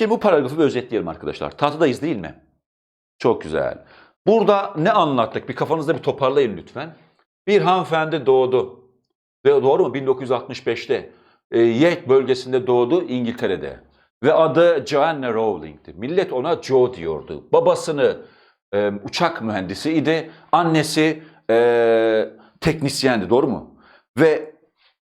Şimdi bu paragrafı bir özetleyelim arkadaşlar. Tahtıdayız değil mi? Çok güzel. Burada ne anlattık? Bir kafanızda bir toparlayın lütfen. Bir hanımefendi doğdu. Doğru mu? 1965'te e, Yate bölgesinde doğdu İngiltere'de. Ve adı Joanna Rowling'ti. Millet ona Joe diyordu. Babasını e, uçak mühendisi idi. Annesi e, teknisyendi. Doğru mu? Ve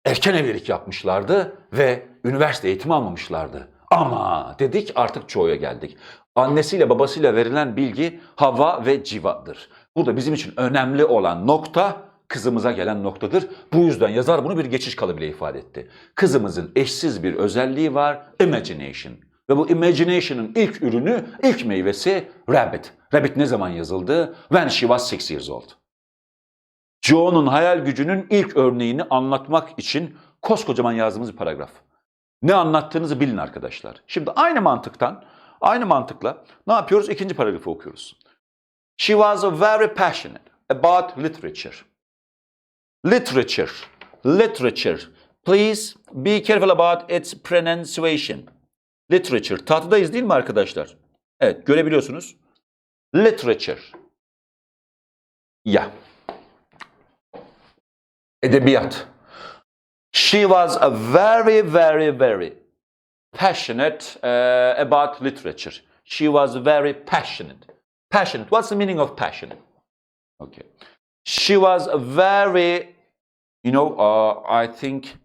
erken evlilik yapmışlardı ve üniversite eğitimi almamışlardı. Ama dedik artık Joe'ya geldik. Annesiyle babasıyla verilen bilgi Hava ve Civa'dır. Burada bizim için önemli olan nokta kızımıza gelen noktadır. Bu yüzden yazar bunu bir geçiş kalıbıyla ifade etti. Kızımızın eşsiz bir özelliği var, imagination. Ve bu imagination'ın ilk ürünü, ilk meyvesi Rabbit. Rabbit ne zaman yazıldı? When she was six years old. Joe'nun hayal gücünün ilk örneğini anlatmak için koskocaman yazdığımız bir paragraf. Ne anlattığınızı bilin arkadaşlar. Şimdi aynı mantıktan, aynı mantıkla ne yapıyoruz? İkinci paragrafı okuyoruz. She was very passionate about literature. Literature, literature. Please be careful about its pronunciation. Literature. Tahtıdayız değil mi arkadaşlar? Evet, görebiliyorsunuz. Literature. Ya. Edebiyat. She was a very, very, very passionate uh, about literature. She was very passionate. Passionate. What's the meaning of passionate? Okay. She was very, you know, uh, I think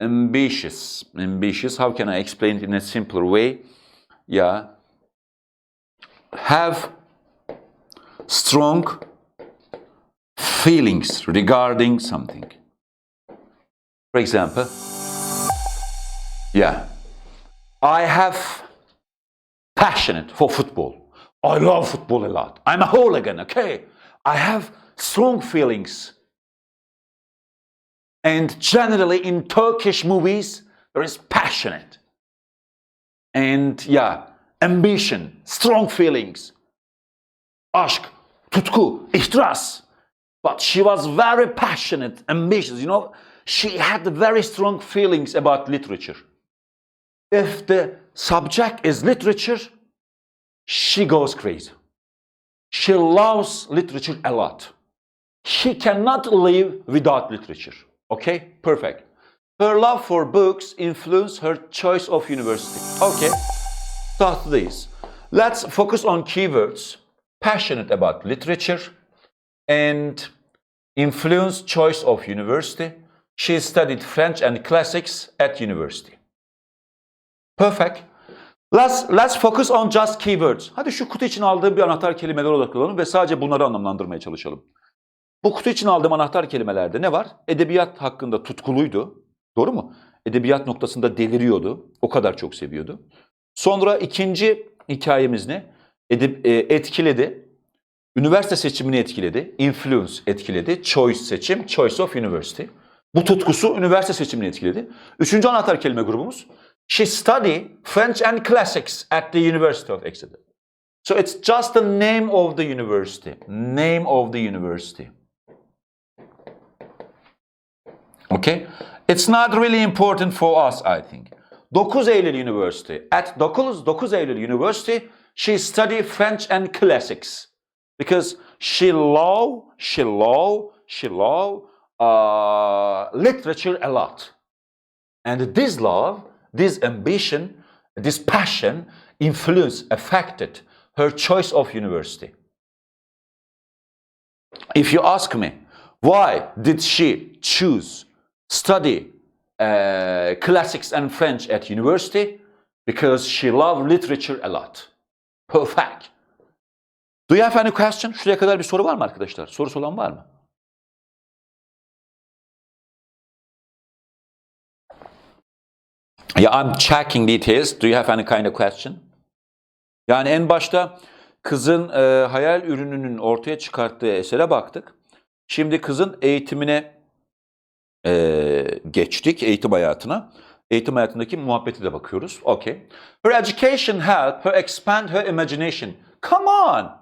ambitious. Ambitious. How can I explain it in a simpler way? Yeah. Have strong feelings regarding something. For example, yeah, I have passionate for football. I love football a lot. I'm a hooligan, okay? I have strong feelings. And generally in Turkish movies, there is passionate. And yeah, ambition, strong feelings. Aşk, tutku, ihtiras. But she was very passionate, ambitious, you know. She had very strong feelings about literature. If the subject is literature, she goes crazy. She loves literature a lot. She cannot live without literature. Okay? Perfect. Her love for books influenced her choice of university. Okay. Tahtıdayız. Let's focus on keywords. Passionate about literature and influenced choice of university. She studied French and classics at university. Perfect. Let's, let's focus on just keywords. Hadi şu kutu için aldığım bir anahtar kelimeler odaklanalım ve sadece bunları anlamlandırmaya çalışalım. Bu kutu için aldığım anahtar kelimelerde ne var? Edebiyat hakkında tutkuluydu. Doğru mu? Edebiyat noktasında deliriyordu. O kadar çok seviyordu. Sonra ikinci hikayemiz ne? Edeb, e, etkiledi. Üniversite seçimini etkiledi. Influence etkiledi. Choice seçim. Choice of university. Bu tutkusu üniversite seçimini etkiledi. Üçüncü anahtar kelime grubumuz. She studied French and classics at the University of Exeter. So it's just the name of the university. Name of the university. Okay? It's not really important for us, I think. 9 Eylül University. At 9, 9 Eylül University, she studied French and classics. Because she love, she love, she love uh, literature a lot. And this love, this ambition, this passion influenced, affected her choice of university. If you ask me, why did she choose study uh, classics and French at university? Because she loved literature a lot. Perfect. Do you have any question? Şuraya kadar bir soru var mı arkadaşlar? Sorusu olan var mı? Yeah, I'm checking details. Do you have any kind of question? Yani en başta kızın e, hayal ürününün ortaya çıkarttığı esere baktık. Şimdi kızın eğitimine e, geçtik, eğitim hayatına. Eğitim hayatındaki muhabbeti de bakıyoruz. Okay. Her education helped her expand her imagination. Come on!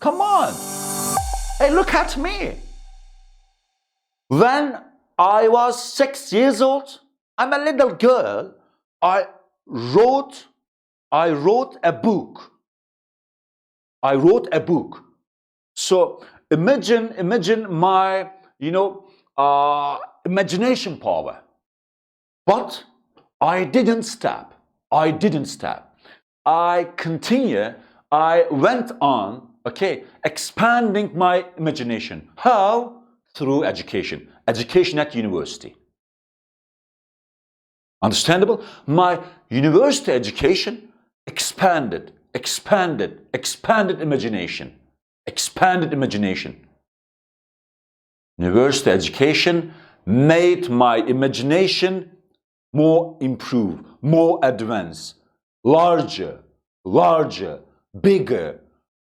Come on! Hey, look at me! When I was six years old, I'm a little girl, I wrote, I wrote a book. I wrote a book. So imagine, imagine my, you know, uh, imagination power. But I didn't stop. I didn't stop. I continue. I went on, okay, expanding my imagination. How? Through education. Education at university. Understandable? My university education expanded, expanded, expanded imagination. Expanded imagination. University education made my imagination more improved, more advanced, larger, larger, bigger.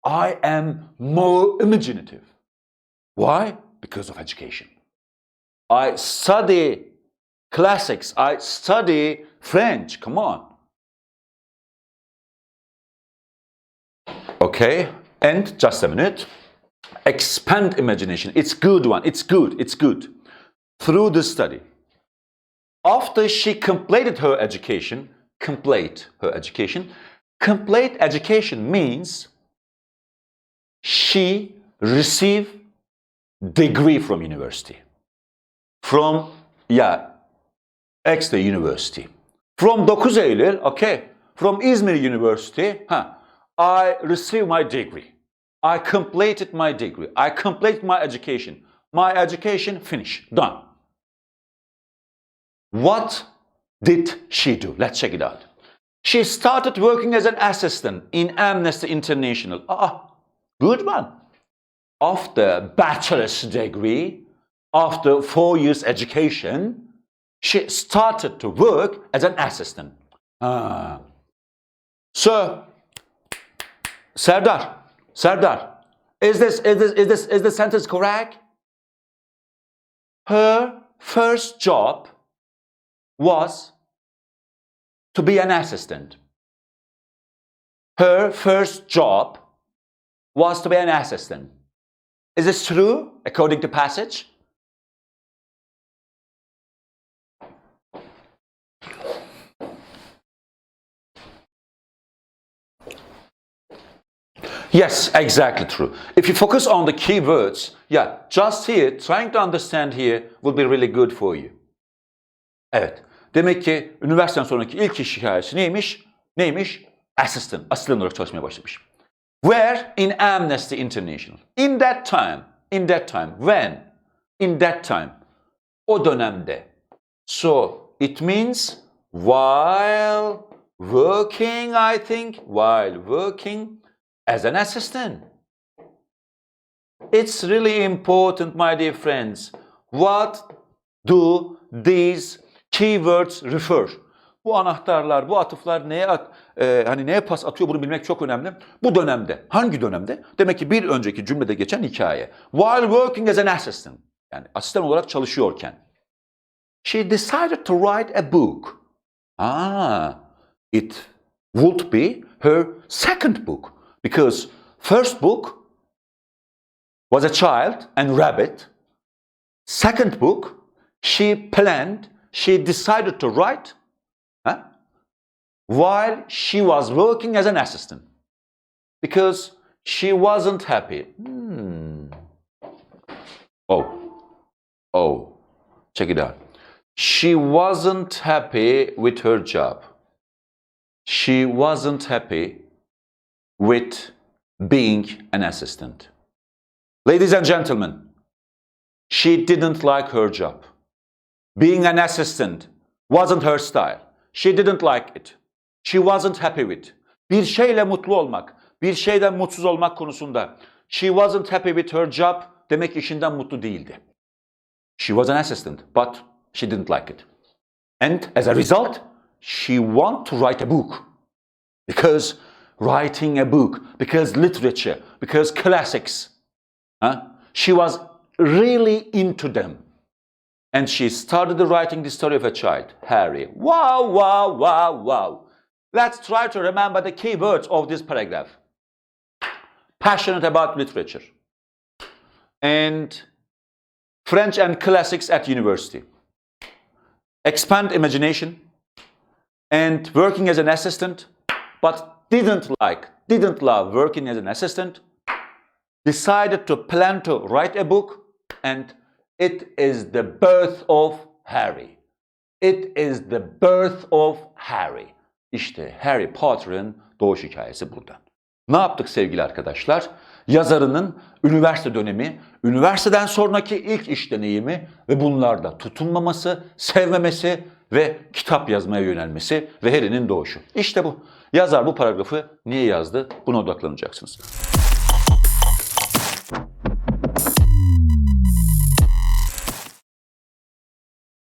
I am more imaginative. Why? Because of education. I study classics. I study French. Come on. Okay, and just a minute. Expand imagination. It's good one. It's good. It's good. Through the study. After she completed her education, complete her education. Complete education means she received degree from university. From yeah, Exeter University. From 9 Eylül, okay, from Izmir University, huh, I received my degree. I completed my degree. I completed my education. My education finished, done. What did she do? Let's check it out. She started working as an assistant in Amnesty International. Ah, good one. After bachelor's degree, after four years education, she started to work as an assistant. Ah. So, Serdar, Serdar, is this, is this, is this, is the sentence correct? Her first job was to be an assistant. Her first job was to be an assistant. Is this true according to passage? Yes, exactly true. If you focus on the keywords, yeah, just here, trying to understand here will be really good for you. Evet. Demek ki üniversiteden sonraki ilk iş hikayesi neymiş? Neymiş? Assistant. Asistan olarak çalışmaya başlamış. Where? In Amnesty International. In that time. In that time. When? In that time. O dönemde. So, it means while working, I think, while working as an assistant. It's really important, my dear friends. What do these keywords refer? Bu anahtarlar, bu atıflar neye at- e, hani neye pas atıyor bunu bilmek çok önemli. Bu dönemde, hangi dönemde? Demek ki bir önceki cümlede geçen hikaye. While working as an assistant, yani asistan olarak çalışıyorken. She decided to write a book. Ah, it would be her second book because first book was a child and rabbit. Second book, she planned, she decided to write huh, while she was working as an assistant because she wasn't happy. Hmm. Oh, oh, check it out. She wasn't happy with her job. She wasn't happy with being an assistant. Ladies and gentlemen, she didn't like her job. Being an assistant wasn't her style. She didn't like it. She wasn't happy with. Bir şeyle mutlu olmak, bir şeyden mutsuz olmak konusunda she wasn't happy with her job demek işinden mutlu değildi. She was an assistant, but she didn't like it. And as a result, she wanted to write a book. Because writing a book, because literature, because classics, huh? she was really into them. And she started writing the story of her child, Harry. Wow, wow, wow, wow. Let's try to remember the key words of this paragraph. Passionate about literature. And French and classics at university. Expand imagination. And working as an assistant, but didn't like, didn't love working as an assistant, decided to plan to write a book, and it is the birth of Harry. It is the birth of Harry. İşte Harry Potter'ın doğuş hikayesi burada. Ne yaptık sevgili arkadaşlar? Yazarının üniversite dönemi, üniversiteden sonraki ilk iş deneyimi ve bunlarda tutunmaması, sevmemesi ve kitap yazmaya yönelmesi ve Harry'nin doğuşu. İşte bu. Yazar bu paragrafı niye yazdı? Buna odaklanacaksınız.